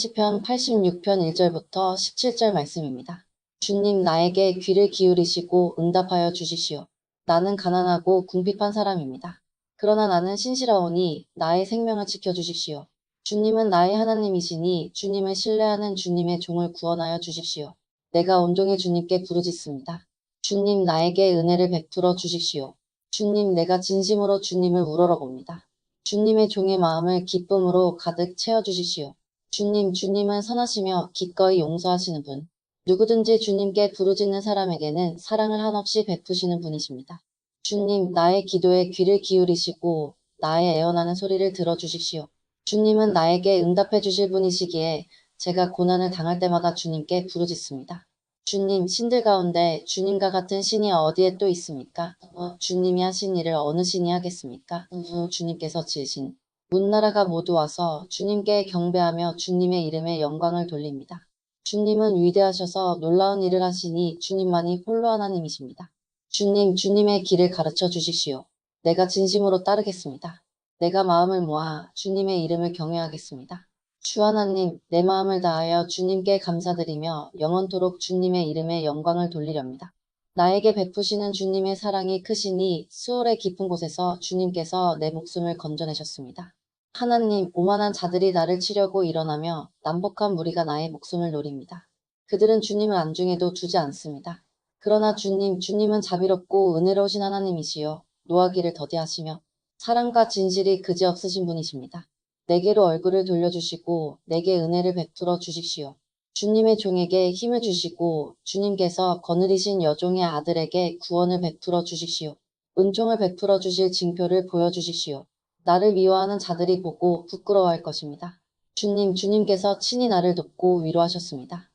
시편 86편 1절부터 17절 말씀입니다. 주님 나에게 귀를 기울이시고 응답하여 주시시오. 나는 가난하고 궁핍한 사람입니다. 그러나 나는 신실하오니 나의 생명을 지켜주십시오. 주님은 나의 하나님이시니 주님을 신뢰하는 주님의 종을 구원하여 주십시오. 내가 온종일 주님께 부르짖습니다. 주님 나에게 은혜를 베풀어 주십시오. 주님 내가 진심으로 주님을 우러러 봅니다. 주님의 종의 마음을 기쁨으로 가득 채워 주십시오. 주님, 주님은 선하시며 기꺼이 용서하시는 분. 누구든지 주님께 부르짖는 사람에게는 사랑을 한없이 베푸시는 분이십니다. 주님, 나의 기도에 귀를 기울이시고 나의 애원하는 소리를 들어주십시오. 주님은 나에게 응답해 주실 분이시기에 제가 고난을 당할 때마다 주님께 부르짖습니다. 주님, 신들 가운데 주님과 같은 신이 어디에 또 있습니까? 어, 주님이 하신 일을 어느 신이 하겠습니까? 어, 주님께서 지으신 문나라가 모두 와서 주님께 경배하며 주님의 이름에 영광을 돌립니다. 주님은 위대하셔서 놀라운 일을 하시니 주님만이 홀로 하나님이십니다. 주님, 주님의 길을 가르쳐 주십시오. 내가 진심으로 따르겠습니다. 내가 마음을 모아 주님의 이름을 경외하겠습니다. 주 하나님, 내 마음을 다하여 주님께 감사드리며 영원토록 주님의 이름에 영광을 돌리렵니다. 나에게 베푸시는 주님의 사랑이 크시니 수월의 깊은 곳에서 주님께서 내 목숨을 건져내셨습니다. 하나님, 오만한 자들이 나를 치려고 일어나며 남복한 무리가 나의 목숨을 노립니다. 그들은 주님을 안중에도 두지 않습니다. 그러나 주님, 주님은 자비롭고 은혜로우신 하나님이시요. 노하기를 더디하시며 사랑과 진실이 그지없으신 분이십니다. 내게로 얼굴을 돌려주시고 내게 은혜를 베풀어 주십시오. 주님의 종에게 힘을 주시고 주님께서 거느리신 여종의 아들에게 구원을 베풀어 주십시오. 은총을 베풀어 주실 징표를 보여주십시오. 나를 미워하는 자들이 보고 부끄러워할 것입니다. 주님, 주님께서 친히 나를 돕고 위로하셨습니다.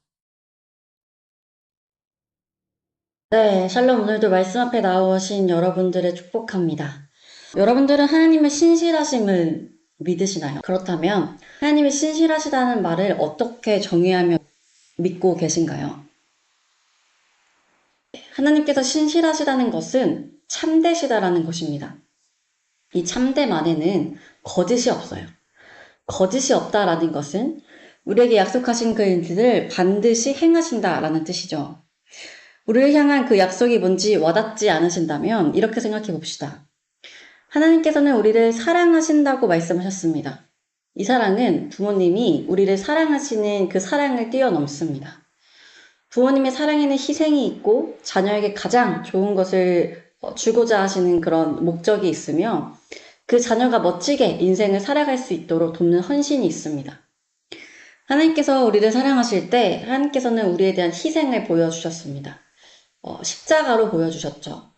네, 샬롬 오늘도 말씀 앞에 나오신 여러분들을 축복합니다. 여러분들은 하나님의 신실하심을 믿으시나요? 그렇다면 하나님이 신실하시다는 말을 어떻게 정의하며 믿고 계신가요? 하나님께서 신실하시다는 것은 참되시다라는 것입니다. 이 참됨 안에는 거짓이 없어요. 거짓이 없다라는 것은 우리에게 약속하신 그 일들을 반드시 행하신다라는 뜻이죠. 우리를 향한 그 약속이 뭔지 와닿지 않으신다면 이렇게 생각해 봅시다. 하나님께서는 우리를 사랑하신다고 말씀하셨습니다. 이 사랑은 부모님이 우리를 사랑하시는 그 사랑을 뛰어넘습니다. 부모님의 사랑에는 희생이 있고 자녀에게 가장 좋은 것을 어, 주고자 하시는 그런 목적이 있으며 그 자녀가 멋지게 인생을 살아갈 수 있도록 돕는 헌신이 있습니다. 하나님께서 우리를 사랑하실 때 하나님께서는 우리에 대한 희생을 보여주셨습니다. 어, 십자가로 보여주셨죠.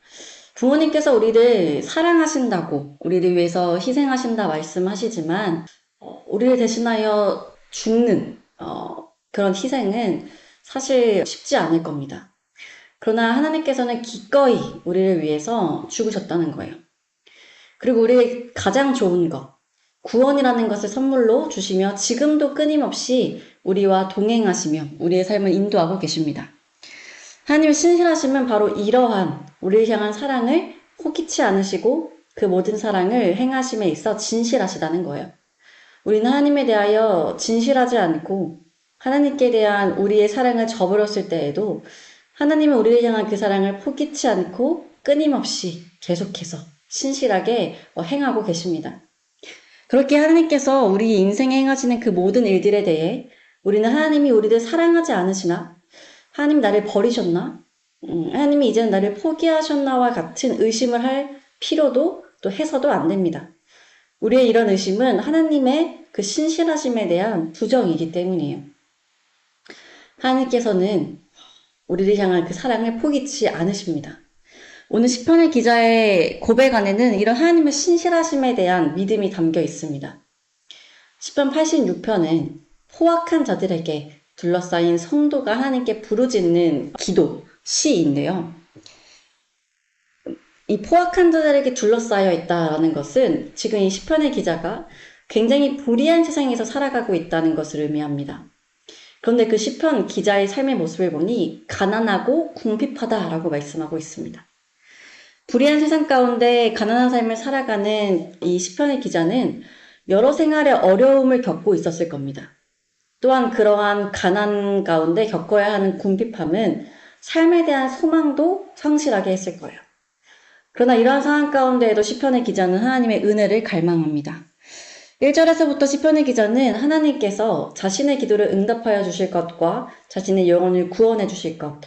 부모님께서 우리를 사랑하신다고 우리를 위해서 희생하신다 말씀하시지만 어, 우리를 대신하여 죽는 어, 그런 희생은 사실 쉽지 않을 겁니다. 그러나 하나님께서는 기꺼이 우리를 위해서 죽으셨다는 거예요. 그리고 우리의 가장 좋은 것, 구원이라는 것을 선물로 주시며 지금도 끊임없이 우리와 동행하시며 우리의 삶을 인도하고 계십니다. 하나님의 신실하심은 바로 이러한 우리를 향한 사랑을 포기치 않으시고 그 모든 사랑을 행하심에 있어 진실하시다는 거예요. 우리는 하나님에 대하여 진실하지 않고 하나님께 대한 우리의 사랑을 저버렸을 때에도 하나님은 우리를 향한 그 사랑을 포기치 않고 끊임없이 계속해서 신실하게 행하고 계십니다. 그렇게 하나님께서 우리 인생에 행하시는 그 모든 일들에 대해 우리는 하나님이 우리를 사랑하지 않으시나? 하나님 나를 버리셨나? 음, 하나님이 이제는 나를 포기하셨나와 같은 의심을 할 필요도 또 해서도 안 됩니다. 우리의 이런 의심은 하나님의 그 신실하심에 대한 부정이기 때문이에요. 하나님께서는 우리를 향한 그 사랑을 포기치 않으십니다. 오늘 시편의 기자의 고백 안에는 이런 하나님의 신실하심에 대한 믿음이 담겨 있습니다. 시편 86편은 포악한 자들에게 둘러싸인 성도가 하나님께 부르짖는 기도, 시인데요. 이 포악한 자들에게 둘러싸여 있다라는 것은 지금 이 시편의 기자가 굉장히 불의한 세상에서 살아가고 있다는 것을 의미합니다. 그런데 그 시편 기자의 삶의 모습을 보니 가난하고 궁핍하다라고 말씀하고 있습니다. 불의한 세상 가운데 가난한 삶을 살아가는 이 시편의 기자는 여러 생활의 어려움을 겪고 있었을 겁니다. 또한 그러한 가난 가운데 겪어야 하는 궁핍함은 삶에 대한 소망도 상실하게 했을 거예요. 그러나 이러한 상황 가운데에도 시편의 기자는 하나님의 은혜를 갈망합니다. 1절에서부터 시편의 기자는 하나님께서 자신의 기도를 응답하여 주실 것과 자신의 영혼을 구원해 주실 것,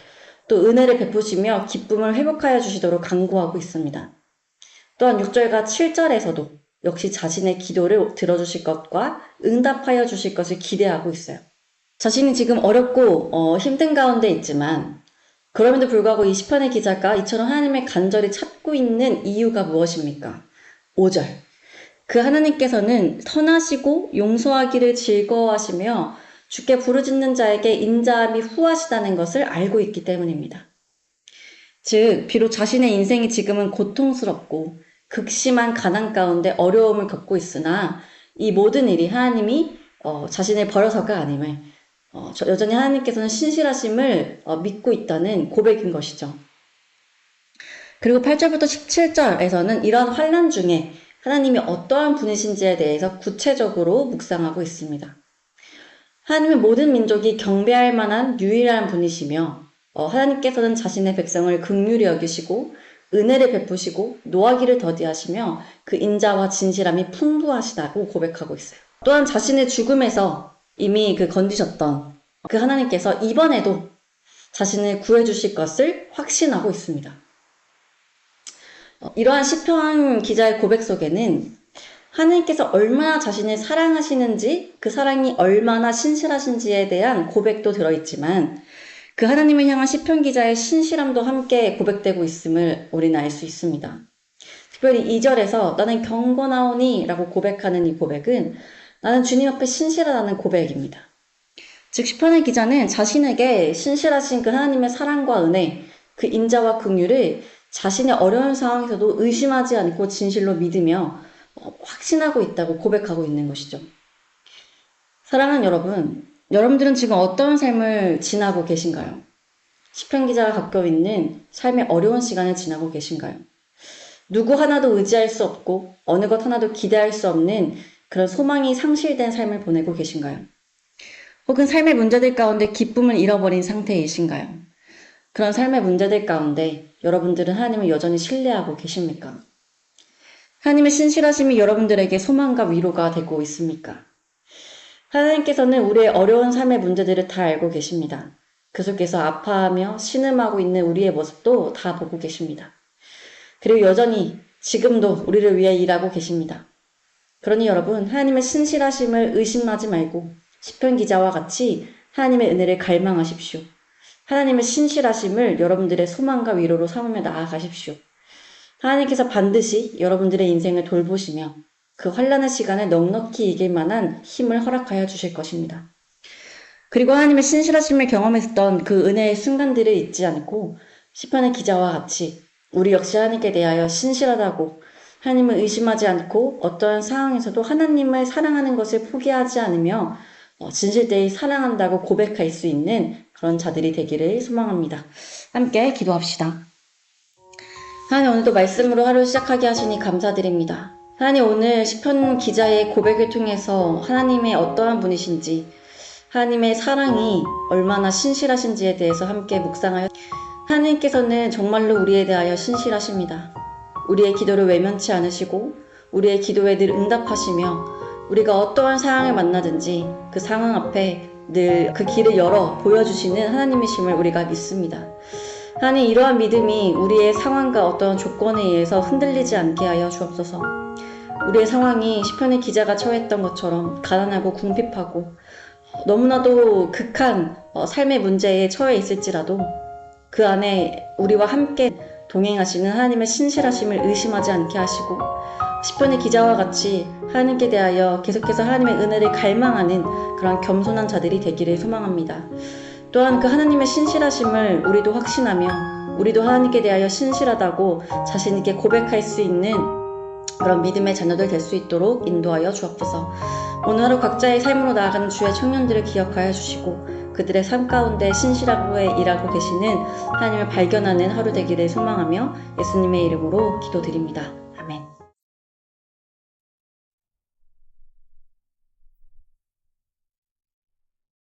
또 은혜를 베푸시며 기쁨을 회복하여 주시도록 간구하고 있습니다. 또한 6절과 7절에서도 역시 자신의 기도를 들어주실 것과 응답하여 주실 것을 기대하고 있어요. 자신이 지금 어렵고 어, 힘든 가운데 있지만 그럼에도 불구하고 이 시편의 기자가 이처럼 하나님의 간절히 찾고 있는 이유가 무엇입니까? 5절. 그 하나님께서는 선하시고 용서하기를 즐거워하시며 주께 부르짖는 자에게 인자함이 후하시다는 것을 알고 있기 때문입니다. 즉, 비록 자신의 인생이 지금은 고통스럽고 극심한 가난 가운데 어려움을 겪고 있으나 이 모든 일이 하나님이 어, 자신을 버려서가 아님을 어, 저- 여전히 하나님께서는 신실하심을 어, 믿고 있다는 고백인 것이죠. 그리고 8절부터 17절에서는 이러한 환란 중에 하나님이 어떠한 분이신지에 대해서 구체적으로 묵상하고 있습니다. 하나님의 모든 민족이 경배할 만한 유일한 분이시며 어, 하나님께서는 자신의 백성을 극률히 여기시고 은혜를 베푸시고 노하기를 더디하시며 그 인자와 진실함이 풍부하시다고 고백하고 있어요. 또한 자신의 죽음에서 이미 그 건지셨던 그 하나님께서 이번에도 자신을 구해주실 것을 확신하고 있습니다. 어, 이러한 시편 기자의 고백 속에는 하나님께서 얼마나 자신을 사랑하시는지 그 사랑이 얼마나 신실하신지에 대한 고백도 들어있지만 그 하나님을 향한 시편 기자의 신실함도 함께 고백되고 있음을 우리는 알 수 있습니다. 특별히 2절에서 나는 경건하오니 라고 고백하는 이 고백은 나는 주님 앞에 신실하다는 고백입니다. 즉 시편의 기자는 자신에게 신실하신 그 하나님의 사랑과 은혜, 그 인자와 긍휼을 자신의 어려운 상황에서도 의심하지 않고 진실로 믿으며 어, 확신하고 있다고 고백하고 있는 것이죠. 사랑하는 여러분, 여러분들은 지금 어떤 삶을 지나고 계신가요? 시편 기자가 겪고 있는 삶의 어려운 시간을 지나고 계신가요? 누구 하나도 의지할 수 없고 어느 것 하나도 기대할 수 없는 그런 소망이 상실된 삶을 보내고 계신가요? 혹은 삶의 문제들 가운데 기쁨을 잃어버린 상태이신가요? 그런 삶의 문제들 가운데 여러분들은 하나님을 여전히 신뢰하고 계십니까? 하나님의 신실하심이 여러분들에게 소망과 위로가 되고 있습니까? 하나님께서는 우리의 어려운 삶의 문제들을 다 알고 계십니다. 그 속에서 아파하며 신음하고 있는 우리의 모습도 다 보고 계십니다. 그리고 여전히 지금도 우리를 위해 일하고 계십니다. 그러니 여러분, 하나님의 신실하심을 의심하지 말고 시편 기자와 같이 하나님의 은혜를 갈망하십시오. 하나님의 신실하심을 여러분들의 소망과 위로로 삼으며 나아가십시오. 하나님께서 반드시 여러분들의 인생을 돌보시며 그 환란의 시간을 넉넉히 이길 만한 힘을 허락하여 주실 것입니다. 그리고 하나님의 신실하심을 경험했던 그 은혜의 순간들을 잊지 않고 시편의 기자와 같이 우리 역시 하나님께 대하여 신실하다고 하나님을 의심하지 않고 어떠한 상황에서도 하나님을 사랑하는 것을 포기하지 않으며 어, 진실되이 사랑한다고 고백할 수 있는 그런 자들이 되기를 소망합니다. 함께 기도합시다. 하나님 오늘도 말씀으로 하루 시작하게 하시니 감사드립니다. 하나님 오늘 시편 기자의 고백을 통해서 하나님의 어떠한 분이신지 하나님의 사랑이 얼마나 신실하신지에 대해서 함께 묵상하여 하나님께서는 정말로 우리에 대하여 신실하십니다. 우리의 기도를 외면치 않으시고 우리의 기도에 늘 응답하시며 우리가 어떠한 상황을 만나든지 그 상황 앞에 늘 그 길을 열어 보여주시는 하나님이심을 우리가 믿습니다. 하나님 이러한 믿음이 우리의 상황과 어떤 조건에 의해서 흔들리지 않게 하여 주옵소서. 우리의 상황이 시편의 기자가 처했던 것처럼 가난하고 궁핍하고 너무나도 극한 어, 삶의 문제에 처해 있을지라도 그 안에 우리와 함께 동행하시는 하나님의 신실하심을 의심하지 않게 하시고 시편의 기자와 같이 하나님께 대하여 계속해서 하나님의 은혜를 갈망하는 그런 겸손한 자들이 되기를 소망합니다. 또한 그 하나님의 신실하심을 우리도 확신하며 우리도 하나님께 대하여 신실하다고 자신 있게 고백할 수 있는 그런 믿음의 자녀들 될 수 있도록 인도하여 주옵소서. 오늘 하루 각자의 삶으로 나아가는 주의 청년들을 기억하여 주시고 그들의 삶 가운데 신실하고 일하고 계시는 하나님을 발견하는 하루 되기를 소망하며 예수님의 이름으로 기도드립니다.